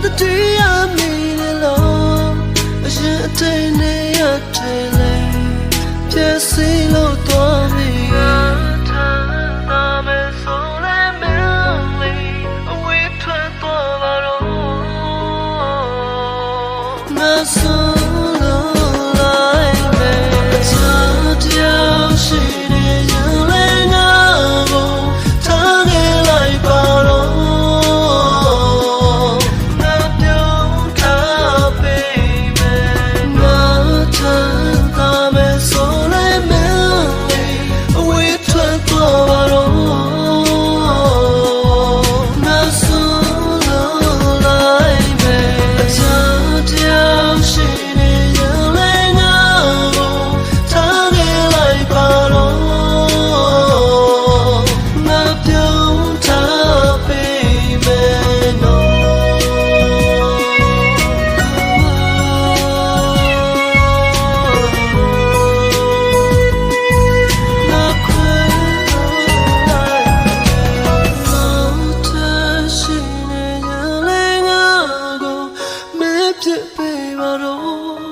the day I made it long အရင်အတိုင်းနဲ့ရတဲ့လေပြည့်စည်လို့တော်ပြီဆို ဖြစ်ပေပါတော့